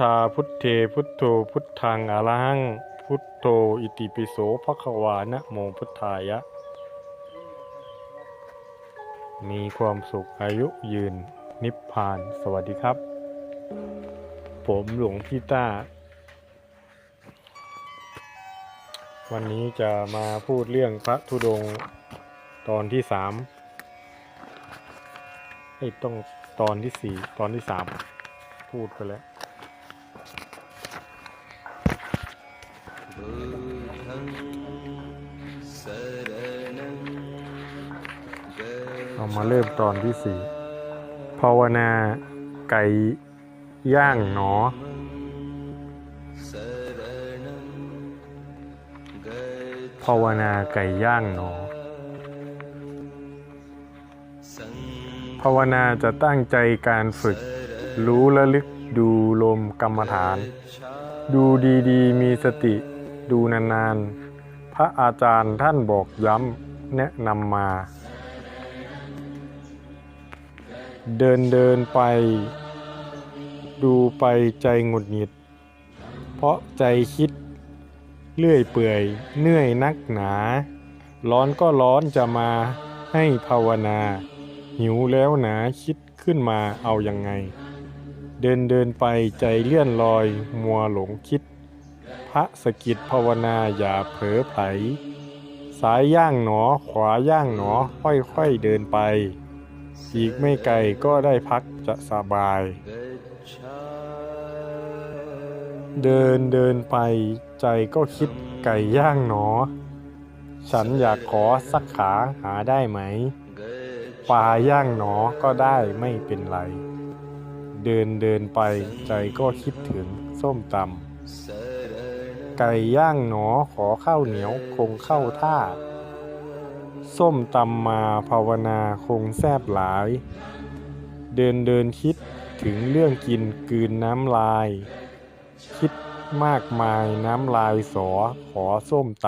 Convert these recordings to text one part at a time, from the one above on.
ธาพุทเทพุทโธพุทธังอรหังพุทโธอิติปิโสภะคะวานะโมพุทธายะ มีความสุขอายุยืนนิพพาน สวัสดีครับ ผมหลวงพี่ต้า วันนี้จะมาพูดเรื่องพระธุดงค์ตอนที่สามไอ้ต้องตอนที่สี่ตอนที่สามพูดไปแล้ว เรามาเริ่มตอนที่สี่ภาวนาไก่ย่างหนอ ภาวนาไก่ย่างหนอ ภาวนาจะตั้งใจการฝึก รู้ระลึกดูลมกรรมฐาน ดูดีๆ มีสติ ดูนานๆ พระอาจารย์ท่านบอกย้ำแนะนำมา เดินเดินไป ดูไปใจหงุดหงิด เพราะใจคิด เลื่อยเปื่อยเหนื่อยนักหนา ร้อนก็ร้อนจะมาให้ภาวนา หิวแล้วหนาคิดขึ้นมาเอายังไง เดินเดินไปใจเลื่อนลอยมัวหลงคิด พระสกิดภาวนาอย่าเผลอไผสายย่างหนอขวาย่างหนอค่อยๆเดินไป อีกไม่ไกลก็ได้พักจะสบาย เดินเดินไปใจก็คิดไก่ย่างหนอ ฉันอยากขอสักขาหาได้ไหมปลาย่างหนอก็ได้ไม่เป็นไร เดินเดินไปใจก็คิดถึงส้มตำไก่ย่างหนอขอข้าวเหนียวคงเข้าท่า ส้มตำมาภาวนาคงแซบหลาย เดินเดินคิดถึงเรื่องกินกืนน้ำลาย คิดมากมายน้ำลายสอขอส้มต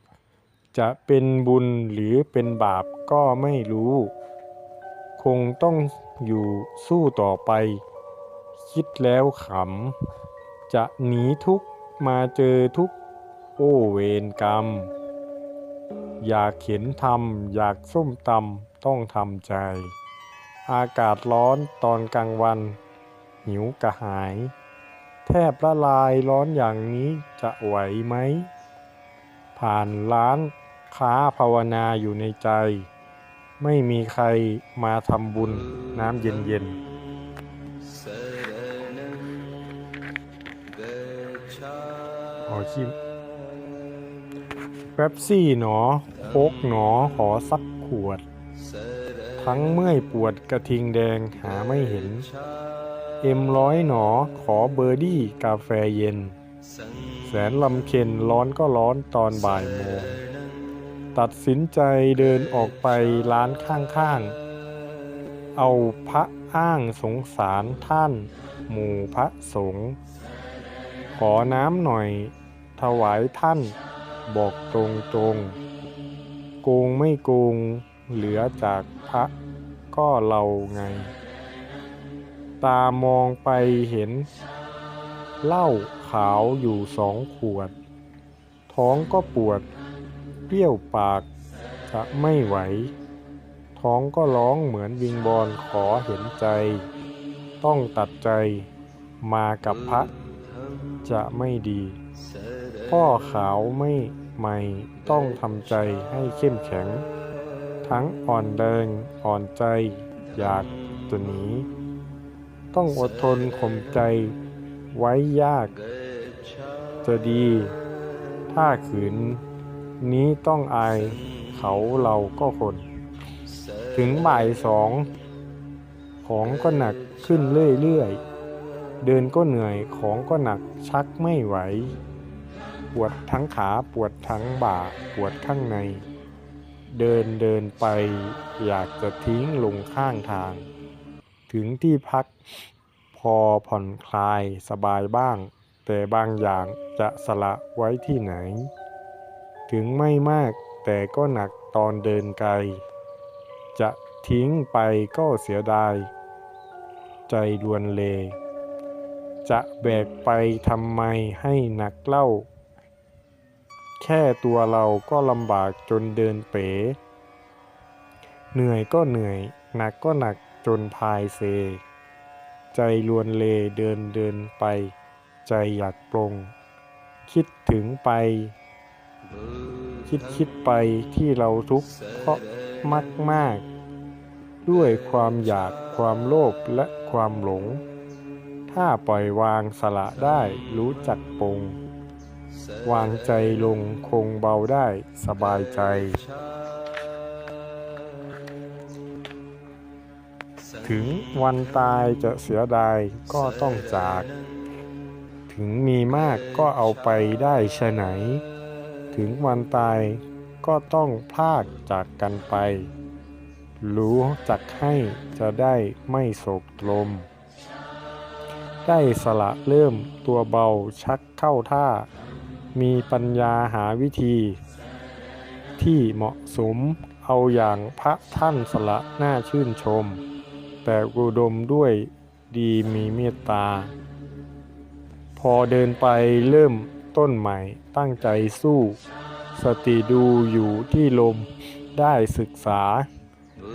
ำจะเป็นบุญหรือเป็นบาปก็ไม่รู้ คงต้องอยู่สู้ต่อไป คิดแล้วขำ จะหนีทุกมาเจอทุกโอเวรกรรม อยากเห็นทำอยากส้มตำต้องทำใจ อากาศร้อนตอนกลางวัน หิวกระหาย แทบละลายร้อนอย่างนี้จะไหวไหม ผ่านร้านค้าภาวนาอยู่ในใจ ไม่มีใครมาทำบุญน้ำเย็นๆขอชิม ป๊บซี่หนอโคกหนอขอสักขวด ทั้งเมื่อยปวดกระทิงแดงหาไม่เห็น เอ็มร้อยหนอขอเบอร์ดี้กาแฟเย็น แสนลำเค็นร้อนก็ร้อนตอนบ่ายโมง ตัดสินใจเดินออกไปร้านข้างๆ เอาพระอ้างสงสารท่าน หมู่พระสงฆ์ขอน้ำหน่อย ถวายท่าน บอกตรงๆโกงไม่โกงเหลือจากพระก็เราไง ตามองไปเห็น เหล้าขาวอยู่สองขวด ท้องก็ปวดเปรี้ยวปากจะไม่ไหว ท้องก็ร้องเหมือนวิงบอลขอเห็นใจ ต้องตัดใจมากับพระจะไม่ดี พ่อขาวไม่ ใหม่ต้องทำใจให้เข้มแข็ง ทั้งอ่อนแรงอ่อนใจ อยากจะหนีต้องอดทนข่มใจไว้ยาก จะดี ถ้าขืน นี้ต้องอายเขาเราก็คน ถึงบ่ายสองของก็หนักขึ้นเรื่อยๆ เดินก็เหนื่อยของก็หนักชักไม่ไหว ปวดทั้งขาปวดทั้งบ่าปวดข้างใน เดินเดินไปอยากจะทิ้งลงข้างทาง ถึงที่พักพอผ่อนคลายสบายบ้าง แต่บางอย่างจะสละไว้ที่ไหน ถึงไม่มากแต่ก็หนักตอนเดินไกล จะทิ้งไปก็เสียดาย ใจดวนเล จะแบกไปทำไมให้หนักเล่า แค่ตัวเราก็ลำบากจนเดินเป๋ เหนื่อยก็เหนื่อย หนักก็หนักจนพายเซ ใจลวนเลเดินเดินไป ใจอยากปลงคิดถึงไป คิดคิดไปที่เราทุกข์เพราะมากมาก ด้วยความอยากความโลภและความหลง ถ้าปล่อยวางสละได้รู้จักปรง วางใจลงคงเบาได้สบายใจ ถึงวันตายจะเสียดายก็ต้องจาก ถึงมีมากก็เอาไปได้ชะไหน ถึงวันตายก็ต้องพากจากกันไป รู้จักให้จะได้ไม่โศกตรมได้สละเริ่มตัวเบาชักเข้าท่า มีปัญญาหาวิธี ที่เหมาะสมเอาอย่างพระท่านสละน่าชื่นชม แต่อุดมด้วยดีมีเมตตา พอเดินไปเริ่มต้นใหม่ตั้งใจสู้ สติดูอยู่ที่ลมได้ศึกษา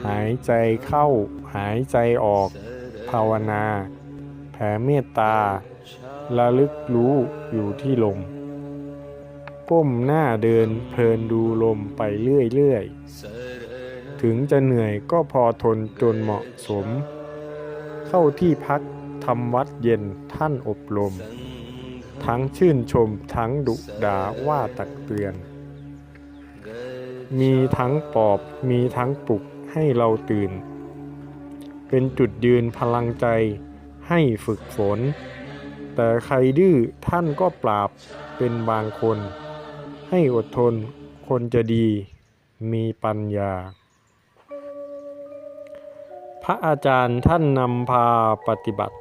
หายใจเข้าหายใจออก ภาวนา แผ่เมตตาระลึกรู้อยู่ที่ลม ก้มหน้าเดินเพลินดูลมไปเรื่อยๆ ถึงจะเหนื่อยก็พอทนจนเหมาะสม เข้าที่พักทำวัดเย็นท่านอบรม ทั้งชื่นชมทั้งดุด่าว่าตักเตือน มีทั้งปอบมีทั้งปลุกให้เราตื่น เป็นจุดยืนพลังใจให้ฝึกฝน แต่ใครดื้อท่านก็ปราบเป็นบางคน ให้อดทนคนจะดีมีปัญญา พระอาจารย์ท่านนำพาปฏิบัติ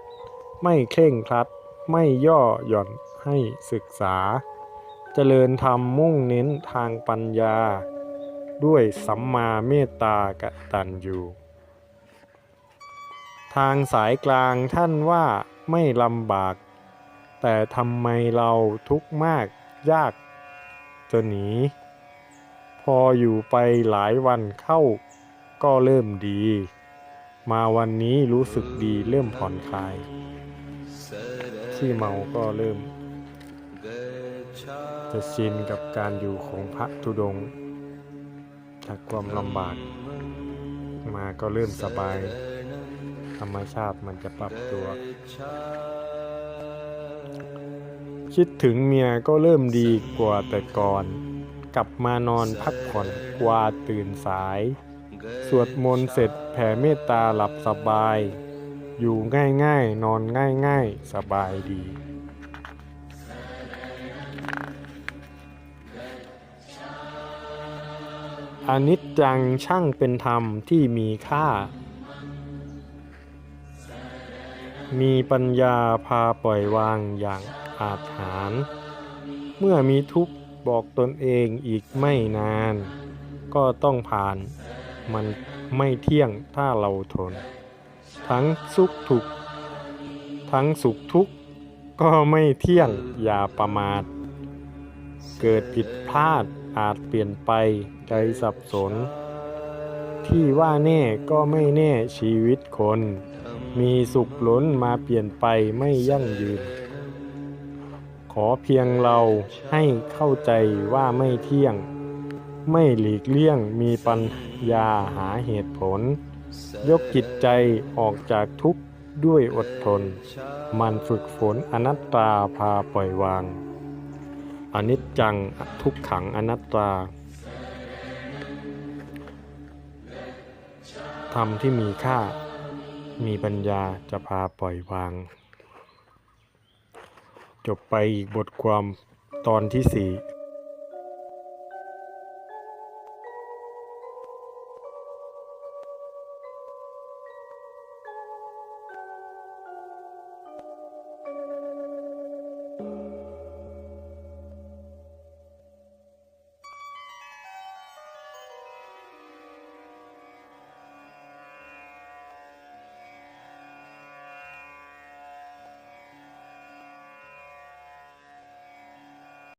ไม่เคร่งครัด ไม่ย่อหย่อนให้ศึกษา เจริญธรรมมุ่งเน้นทางปัญญา ด้วยสัมมาเมตตากตัญญูทางสายกลางท่านว่าไม่ลำบาก แต่ทำไมเราทุกข์มากยาก จะหนี พออยู่ไปหลายวันเข้าก็เริ่มดี มาวันนี้รู้สึกดีเริ่มผ่อนคลาย ที่เมาก็เริ่ม จะชินกับการอยู่ของพระธุดงค์จากความลำบาก มาก็เริ่มสบาย ธรรมชาติมันจะปรับตัว คิดถึงเมียก็เริ่มดีกว่าแต่ก่อน กลับมานอนพักผ่อนกว่าตื่นสาย สวดมนต์เสร็จแผ่เมตตาหลับสบาย อยู่ง่ายๆ นอนง่ายๆ สบายดีอนิจจังช่างเป็นธรรมที่มีค่า มีปัญญาพาปล่อยวางอย่างอาจหาร เมื่อมีทุกข์บอกตนเองอีกไม่นาน ก็ต้องผ่านมันไม่เที่ยงถ้าเราทน ทั้งสุขทุกข์ทั้งสุขทุกข์ก็ไม่เที่ยงอย่าประมาท เกิดผิดพลาดอาจเปลี่ยนไปใจสับสน ที่ว่าแน่ก็ไม่แน่ชีวิตคน มีสุขล้นมาเปลี่ยนไปไม่ยั่งยืน ขอเพียงเราให้เข้าใจว่าไม่เที่ยง ไม่หลีกเลี่ยงมีปัญญาหาเหตุผล ยกจิตใจออกจากทุกข์ด้วยอดทน มันฝึกฝนอนัตตาพาปล่อยวาง อนิจจังทุกขังอนัตตาธรรมที่มีค่า มีปัญญาจะพาปล่อยวาง จบไปอีกบทความตอนที่สี่